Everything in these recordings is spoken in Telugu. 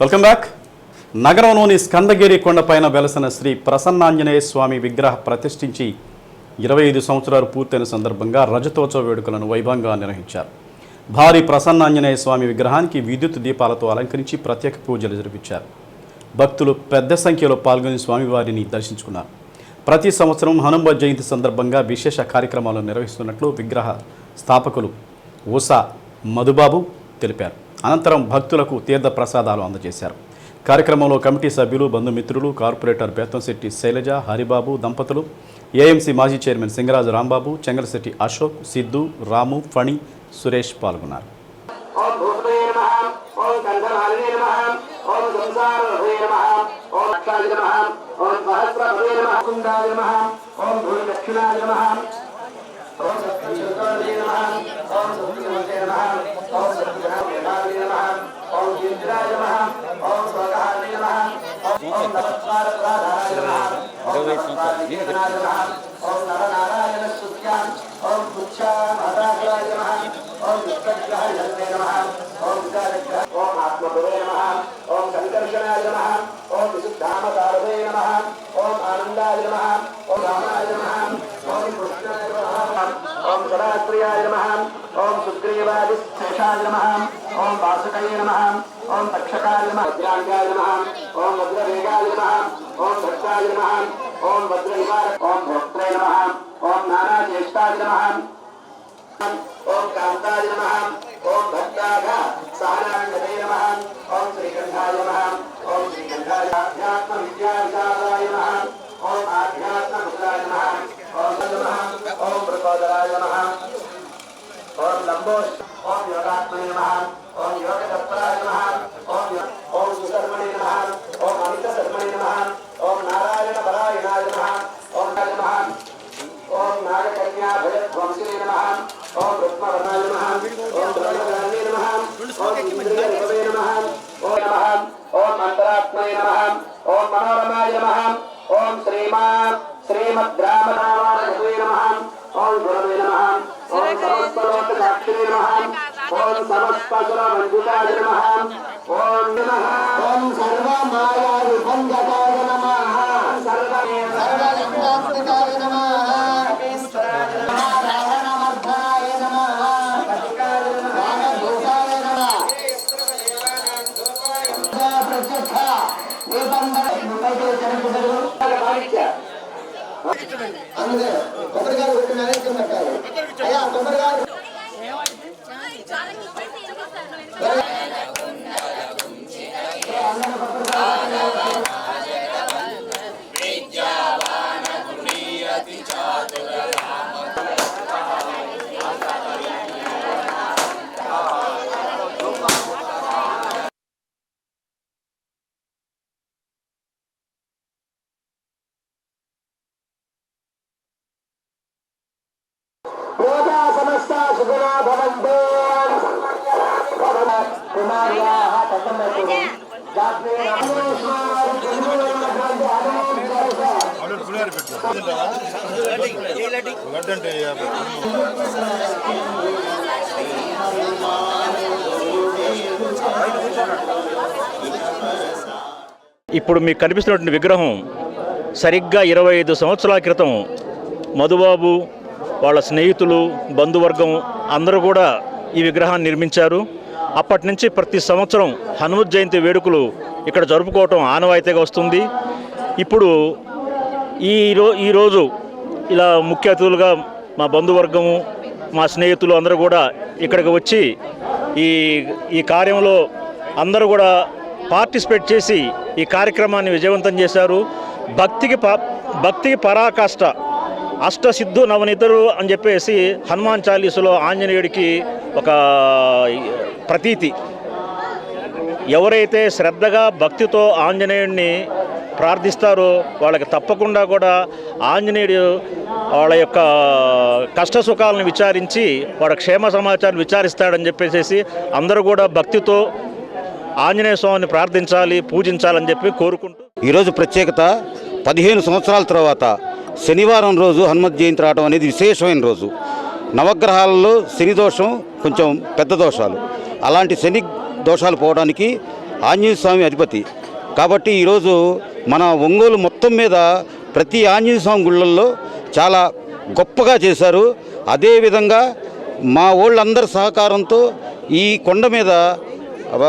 వెల్కమ్ బ్యాక్ నగరంలోని స్కందగిరి కొండపైన వెలసిన శ్రీ ప్రసన్నాంజనేయ స్వామి విగ్రహ ప్రతిష్ఠించి ఇరవై ఐదు సంవత్సరాలు పూర్తయిన సందర్భంగా రజతోత్సవ వేడుకలను వైభవంగా నిర్వహించారు. భారీ ప్రసన్నాంజనేయ స్వామి విగ్రహానికి విద్యుత్ దీపాలతో అలంకరించి ప్రత్యేక పూజలు జరిపించారు. భక్తులు పెద్ద సంఖ్యలో పాల్గొని స్వామివారిని దర్శించుకున్నారు. ప్రతి సంవత్సరం హనుమ జయంతి సందర్భంగా విశేష కార్యక్రమాలు నిర్వహిస్తున్నట్లు విగ్రహ స్థాపకులు ఊసా మధుబాబు తెలిపారు. అనంతరం భక్తులకు తీర్థ ప్రసాదాలు అందజేశారు. కార్యక్రమంలో కమిటీ సభ్యులు బంధుమిత్రులు కార్పొరేటర్ బేతంశెట్టి శైలజ హరిబాబు దంపతులు ఏఎంసీ మాజీ చైర్మన్ సింగరాజు రాంబాబు చెంగలశెట్టి అశోక్ సిద్ధు రాము ఫణి సురేష్ పాల్గొన్నారు. ఓం భూతమే నమః ఓం గంధర్వాణే నమః ఓం సంసారహే నమః ఓం అక్షాయ నమః ఓం సహస్రభే నమః కుండాయ నమః ఓం భూమి దక్షిణాయ నమః ఓం సత్యశుద్ధాయ నమః ఓం సత్యవంతే నమః ఓం సత్యజ్ఞానాయ నమః ఓం ఇంద్రాయ నమః ఓం స్వగాయ నమః ఓం నమస్కారాయ నమః ఓం నమస్కారాయ నమః ఓం నరనారాయణ స్తుత్యాం ఓం పుచ్ఛామహారాయ నమః ఓం విష్ణుగ్రహాయ నమః ఓం వికారగ్రహ ఓం ఆత్మభువే నమః ఓం సంకర్షణాయ నమః ఓం విశుద్ధామతారవే నమః ఓం ఆనందాయ నమః ఓం రామాయ నమః ఓం కృష్ణాయ నమః ఓం నమ నమః ఓం సుగ్రీవాదిశేషాయ నమ ఓం వాసుకయ నమ ఓం తక్షకాయ నమ వజ్రాంగాయ నమ ఓం వజ్రవేగాయ నమ ఓం భక్తాయ నమ ఓం వజ్రవిహార ఓం భోక్త్రే నమ ఓం నానాజ్యేష్ఠాయ నమ ఓం కాంతాయ నమ ఓం భక్తాఘ సహనాంగదే నమ ఓం శ్రీకంఠాయ నమ ఓం శ్రీకంఠాయ ఆధ్యాత్మ విద్యా విశాలాయ నమ ఓం ఆధ్యాత్మ ముద్రాయ నమః ఓం నమః ఓం ప్రచోదరాయ నమః ఓం లంబోష్ ఓం యోగాత్మనే నమః ఓం యోగతత్పరాయ నమః ఓం యో- ఓం సుధర్మణే నమః ఓం అమిత శర్మణే నమః ఓం నారాయణ పరాయణాయ నమః ఓం నమః ఓం నాగకన్యా భయధ్వంసినే నమః ఓం రుక్మవర్ణాయ నమః ఓం ద్రవ్యవర్ణాయ నమః ఓం ఇంద్రియ నిలవే నమః ఓం నమః ఓం అంతరాత్మనే నమః ఓం మనోరమాయ నమః ఓం శ్రీమాన్ శ్రీమద్రామనామాయ నమః ఓం గురవే నమః ఓం సమస్తలోకసాక్షిణే నమః ఓం సమస్తసురమంజుతాయ నమః ఓం నమః ఓం సర్వమాయా విభంజకాయ అందుకే అయ్యా కొబ్బరికాయలు ఇప్పుడు మీకు కనిపిస్తున్నటువంటి విగ్రహం సరిగ్గా ఇరవై ఐదు సంవత్సరాల క్రితం మధుబాబు వాళ్ళ స్నేహితులు బంధువర్గం అందరూ కూడా ఈ విగ్రహాన్ని నిర్మించారు. అప్పటి నుంచి ప్రతి సంవత్సరం హనుమత్ జయంతి వేడుకలు ఇక్కడ జరుపుకోవటం ఆనవాయితీగా వస్తుంది. ఇప్పుడు ఈ రో ఈరోజు ఇలా ముఖ్య అతిథులుగా మా బంధువర్గము మా స్నేహితులు అందరూ కూడా ఇక్కడికి వచ్చి ఈ ఈ కార్యంలో అందరూ కూడా పార్టిసిపేట్ చేసి ఈ కార్యక్రమాన్ని విజయవంతం చేశారు. భక్తికి ప భక్తికి పరాకాష్ట అష్టసిద్ధు నవనితరు అని చెప్పేసి హనుమాన్ చాలీసులో ఆంజనేయుడికి ఒక ప్రతీతి. ఎవరైతే శ్రద్ధగా భక్తితో ఆంజనేయుడిని ప్రార్థిస్తారో వాళ్ళకి తప్పకుండా కూడా ఆంజనేయుడు వాళ్ళ యొక్క కష్ట సుఖాలను విచారించి వాళ్ళ క్షేమ సమాచారం విచారిస్తాడని చెప్పేసి అందరూ కూడా భక్తితో ఆంజనేయ స్వామిని ప్రార్థించాలి పూజించాలని చెప్పి కోరుకుంటూ ఈరోజు ప్రత్యేకత పదిహేను సంవత్సరాల తర్వాత శనివారం రోజు హనుమత్ జయంతి రావడం అనేది విశేషమైన రోజు. నవగ్రహాలలో శని దోషం కొంచెం పెద్ద దోషాలు. అలాంటి శని దోషాలు పోవడానికి ఆంజనేయ స్వామి అధిపతి. కాబట్టి ఈరోజు మన ఒంగోలు మొత్తం మీద ప్రతి ఆంజనేయ స్వామి గుళ్ళల్లో చాలా గొప్పగా చేశారు. అదేవిధంగా మా వాళ్ళందరి సహకారంతో ఈ కొండ మీద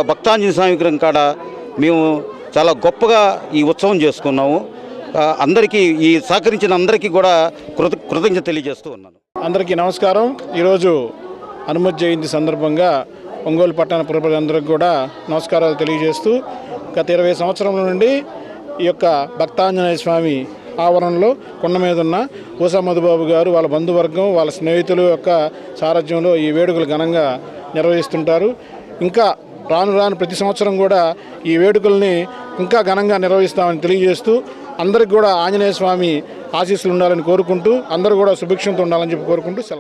భక్తాంజనేయ స్వామి విగ్రహం కాడ మేము చాలా గొప్పగా ఈ ఉత్సవం చేసుకున్నాము. అందరికీ ఈ సహకరించిన అందరికీ కూడా కృత కృతజ్ఞత తెలియజేస్తూ ఉన్నాను. అందరికీ నమస్కారం. ఈరోజు హనుమత్ జయంతి సందర్భంగా ఒంగోలు పట్టణ ప్రజలందరికీ కూడా నమస్కారాలు తెలియజేస్తూ గత ఇరవై సంవత్సరముల నుండి ఈ యొక్క భక్తాంజనేయ స్వామి ఆవరణలో కొండ మీద ఉన్న ఊసా మధుబాబు గారు వాళ్ళ బంధువర్గం వాళ్ళ స్నేహితులు యొక్క సారథ్యంలో ఈ వేడుకలు ఘనంగా నిర్వహిస్తుంటారు. ఇంకా రాను రాను ప్రతి సంవత్సరం కూడా ఈ వేడుకల్ని ఇంకా ఘనంగా నిర్వహిస్తామని తెలియజేస్తూ అందరికి కూడా ఆంజనేయ స్వామి ఆశీస్సులు ఉండాలని కోరుకుంటూ అందరూ కూడా సుభిక్షంతో ఉండాలని చెప్పి కోరుకుంటూ